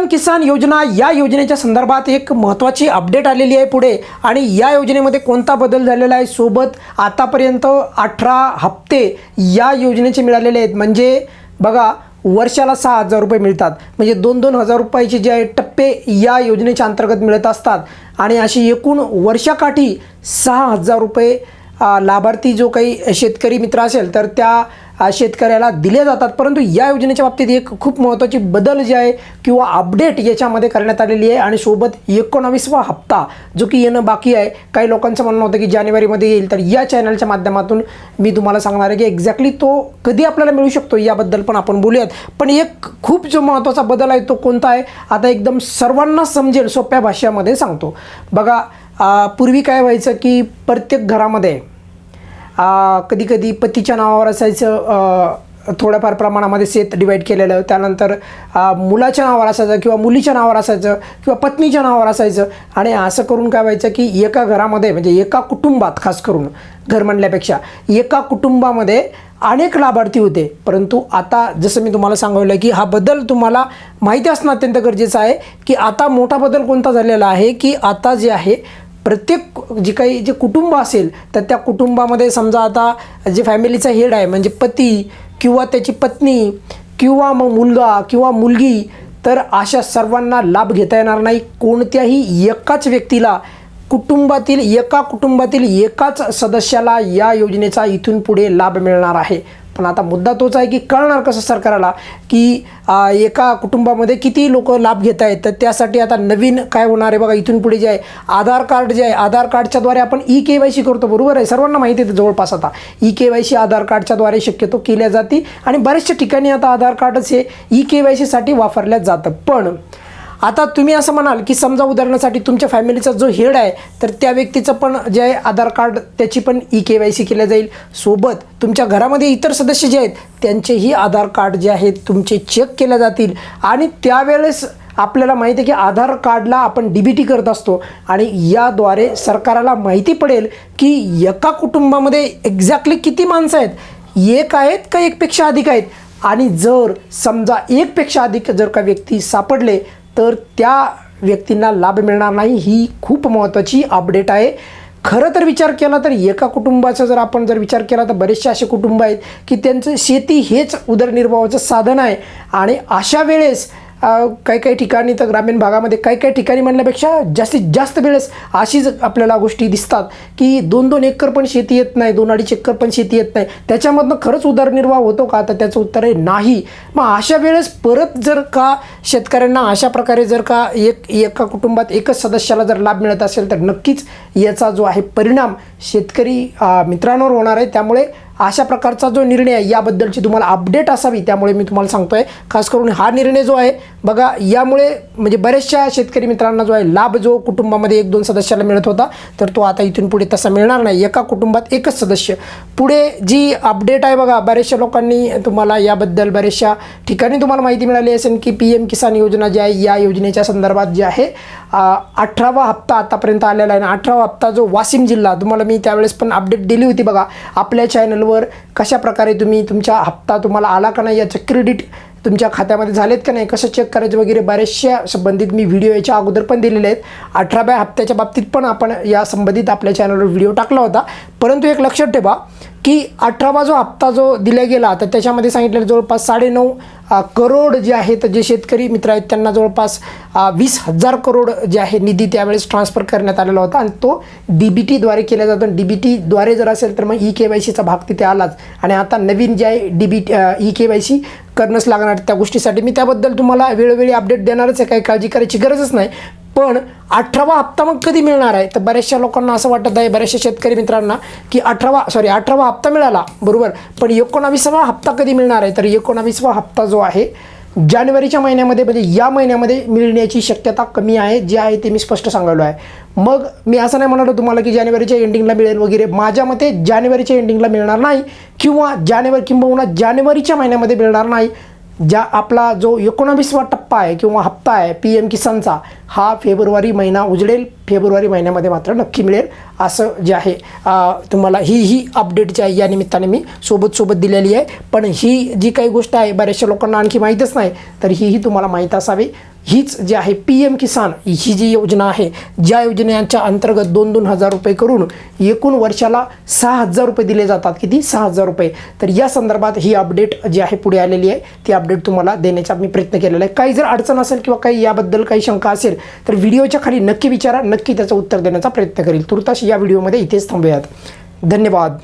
PM किसान योजना या योजनेच्या संदर्भात एक महत्त्वाची अपडेट आलेली आहे पुढे. आणि या योजनेमध्ये कोणता बदल झालेला आहे? सोबत आतापर्यंत अठरा हप्ते या योजनेचे मिळालेले आहेत. म्हणजे बघा वर्षाला सहा हजार रुपये मिळतात. म्हणजे दोन दोन हजार रुपयाचे जे आहे टप्पे या योजनेच्या अंतर्गत मिळत असतात. आणि अशी एकूण वर्षाकाठी सहा हजार रुपये लाभार्थी जो काही शेतकरी मित्र असेल तर त्या शेतकऱ्याला दिले जातात. परंतु या योजनेच्या बाबतीत एक खूप महत्त्वाची बदल जे आहे किंवा अपडेट याच्यामध्ये करण्यात आलेली आहे आणि सोबत एकोणावीसवा हप्ता जो की येणं बाकी आहे. काही लोकांचं म्हणणं होतं की जानेवारीमध्ये येईल. तर या चॅनलच्या माध्यमातून मी तुम्हाला सांगणार आहे की एक्झॅक्टली तो कधी आपल्याला मिळू शकतो याबद्दल पण आपण बोलूयात. पण एक खूप जो महत्त्वाचा बदल आहे तो कोणता आहे? आता एकदम सर्वांना समजेल सोप्या भाषेमध्ये सांगतो. बघा पूर्वी काय व्हायचं की प्रत्येक घरामध्ये कधीकधी पतीच्या नावावर असायचं थोड्याफार प्रमाणामध्ये शेत डिवाईड केलेलं. त्यानंतर मुलाच्या नावावर असायचं किंवा मुलीच्या नावावर असायचं किंवा पत्नीच्या नावावर असायचं. आणि असं करून काय व्हायचं की एका घरामध्ये म्हणजे एका कुटुंबात खास करून घर म्हणल्यापेक्षा एका कुटुंबामध्ये अनेक लाभार्थी होते. परंतु आता जसं मी तुम्हाला सांगितलं की हा बदल तुम्हाला माहिती असणं अत्यंत गरजेचं आहे की आता मोठा बदल कोणता झालेला आहे की आता जे आहे प्रत्येक जी काही जे कुटुंब असेल तर त्या कुटुंबामध्ये समजा आता जे फॅमिलीचा हेड आहे म्हणजे पती किंवा त्याची पत्नी किंवा मग मुलगा किंवा मुलगी तर अशा सर्वांना लाभ घेता येणार नाही. कोणत्याही एकाच व्यक्तीला कुटुंबातील एका कुटुंबातील एकाच सदस्याला या योजनेचा इथून पुढे लाभ मिळणार आहे. पण आता मुद्दा तोच आहे की कळणार कसं सरकारला की आ, एका कुटुंबामध्ये किती लोक लाभ घेत आहेत? तर त्यासाठी आता नवीन काय होणार आहे? बघा इथून पुढे जे आहे आधार कार्ड जे आहे आधार कार्डच्याद्वारे आपण ई के वाय सी करतो बरोबर आहे? सर्वांना माहिती आहे जवळपास आता. E K Y C Aadhaar कार्डच्याद्वारे शक्यतो केल्या जाते आणि बऱ्याचशा ठिकाणी आता आधार कार्डच हे ई के वाय सीसाठी वापरल्या जातं. पण आता तुम्ही असं म्हणाल की समजा उदाहरणासाठी तुमच्या फॅमिलीचा जो हेड आहे तर त्या व्यक्तीचं पण जे आहे आधार कार्ड त्याची पण ई के वाय सी केल्या जाईल. सोबत तुमच्या घरामध्ये इतर सदस्य जे आहेत त्यांचेही आधार कार्ड जे आहेत तुमचे चेक केले जातील. आणि त्यावेळेस आपल्याला माहिती आहे की आधार कार्डला आपण डी बी टी करत असतो. आणि याद्वारे सरकाराला माहिती पडेल की एका कुटुंबामध्ये एक्झॅक्टली किती माणसं आहेत? एक आहेत का एकपेक्षा अधिक आहेत? आणि जर समजा एकपेक्षा अधिक जर का व्यक्ती सापडले तर त्या व्यक्तींना लाभ मिळणार नाही ही खूप महत्त्वाची अपडेट आहे. खरं तर विचार केला तर एका कुटुंबाचा जर आपण जर विचार केला तर बरेचसे असे कुटुंब आहेत की त्यांचं शेती हेच उदरनिर्वाहाचं साधन आहे. आणि अशा वेळेस काही काही ठिकाणी तर ग्रामीण भागामध्ये काही काही ठिकाणी म्हणण्यापेक्षा जास्तीत जास्त वेळेस अशीच आपल्याला गोष्टी दिसतात की दोन दोन एकर पण शेती येत नाही दोन अडीच एकर पण शेती येत नाही. त्याच्यामधनं खरंच उदरनिर्वाह होतो का? तर त्याचं उत्तर आहे नाही. मग अशा वेळेस परत जर का शेतकऱ्यांना अशा प्रकारे जर का एक एका कुटुंबात एकच सदस्याला जर लाभ मिळत असेल तर नक्कीच याचा जो आहे परिणाम शेतकरी मित्रांवर होणार आहे. त्यामुळे अशा प्रकारचा जो निर्णय आहे याबद्दलची तुम्हाला अपडेट असावी त्यामुळे मी तुम्हाला सांगतो आहे खास करून हा निर्णय जो आहे बघा यामुळे म्हणजे बऱ्याचशा शेतकरी मित्रांना जो आहे लाभ जो कुटुंबामध्ये एक दोन सदस्याला मिळत होता तर तो आता इथून पुढे तसा मिळणार नाही. एका कुटुंबात एकच सदस्य. पुढे जी अपडेट आहे बघा बऱ्याचशा लोकांनी तुम्हाला याबद्दल बऱ्याचशा ठिकाणी तुम्हाला माहिती मिळाली असेल की पी एम किसान योजना जी आहे या योजनेच्या संदर्भात जी आहे अठरावा हप्ता आतापर्यंत आलेला आहे. आणि अठरावा हप्ता जो वाशिम जिल्हा तुम्हाला मी त्यावेळेस पण अपडेट दिली होती बघा आपल्या चॅनलवर कशा प्रकारे तुम्ही तुमचा हप्ता तुम्हाला आला का नाही याचं क्रेडिट तुमच्या खात्यामध्ये झालेत का नाही कसं चेक करायचं वगैरे बऱ्याचशा संबंधित मी व्हिडिओ याच्या अगोदर पण दिलेले आहेत. अठराव्या हप्त्याच्या बाबतीत पण आपण या संबंधित आपल्या चॅनलवर व्हिडिओ टाकला होता. परंतु एक लक्षात ठेवा की अठरावा जो हप्ता जो दिला गेला तर त्याच्यामध्ये सांगितलेलं जवळपास साडेनऊ करोड जे आहेत जे शेतकरी मित्र आहेत त्यांना जवळपास वीस हजार करोड जे आहे निधी त्यावेळेस ट्रान्सफर करण्यात आलेला होता. आणि तो डी बी टीद्वारे केला जातो. डी बी टीद्वारे जर असेल तर मग ई के वाय सीचा भाग तिथे आलाच. आणि आता नवीन जे आहे D B E K Y C करणंच लागणार त्या गोष्टीसाठी. मी त्याबद्दल तुम्हाला वेळोवेळी अपडेट देणारच आहे. काही काळजी करायची गरजच नाही. पण अठरावा हप्ता मग कधी मिळणार आहे? तर बऱ्याचशा लोकांना असं वाटत आहे बऱ्याचशा शेतकरी मित्रांना की अठरावा सॉरी अठरावा हप्ता मिळाला. बरोबर. पण एकोणावीसावा हप्ता कधी मिळणार आहे? तर एकोणावीसवा हप्ता जो आहे जानेवारीच्या महिन्यामध्ये म्हणजे या महिन्यामध्ये मिळण्याची शक्यता कमी आहे जे आहे ते मी स्पष्ट सांगायलो आहे. मग मी असं नाही म्हणालो तुम्हाला की जानेवारीच्या एंडिंगला मिळेल वगैरे. माझ्या मते जानेवारीच्या एंडिंगला मिळणार नाही किंवा जानेवारी किंबहुना जानेवारीच्या महिन्यामध्ये मिळणार नाही ज्या आपला जो एकोणावीसवा टप्पा आहे किंवा हप्ता आहे पी एम किसानचा हा फेब्रुवारी महिना उजडेल. फेब्रुवारी महिन्यामध्ये मात्र नक्की मिळेल असं जे आहे तुम्हाला ही ही अपडेट जी आहे या निमित्ताने मी सोबत सोबत दिलेली आहे. पण ही जी काही गोष्ट आहे बऱ्याचशा लोकांना आणखी माहीतच नाही तर हीही तुम्हाला माहीत असावी. हीच जी आहे पी एम किसान ही जी योजना आहे ज्या योजनेच्या अंतर्गत दोन दोन हजार रुपये करून एकूण वर्षाला सहा हजार रुपये दिले जातात. किती? सहा हजार रुपये. तर या संदर्भात ही अपडेट जी आहे पुढे आलेली आहे. ती अपडेट तुम्हाला देण्याचा मी प्रयत्न केलेला आहे. काही जर अडचण असेल किंवा काही याबद्दल काही शंका असेल तर व्हिडिओच्या खाली नक्की विचारा नक्की त्याचं उत्तर देण्याचा प्रयत्न करेल. तुर्तास या व्हिडिओमध्ये इथेच थांबूयात. धन्यवाद.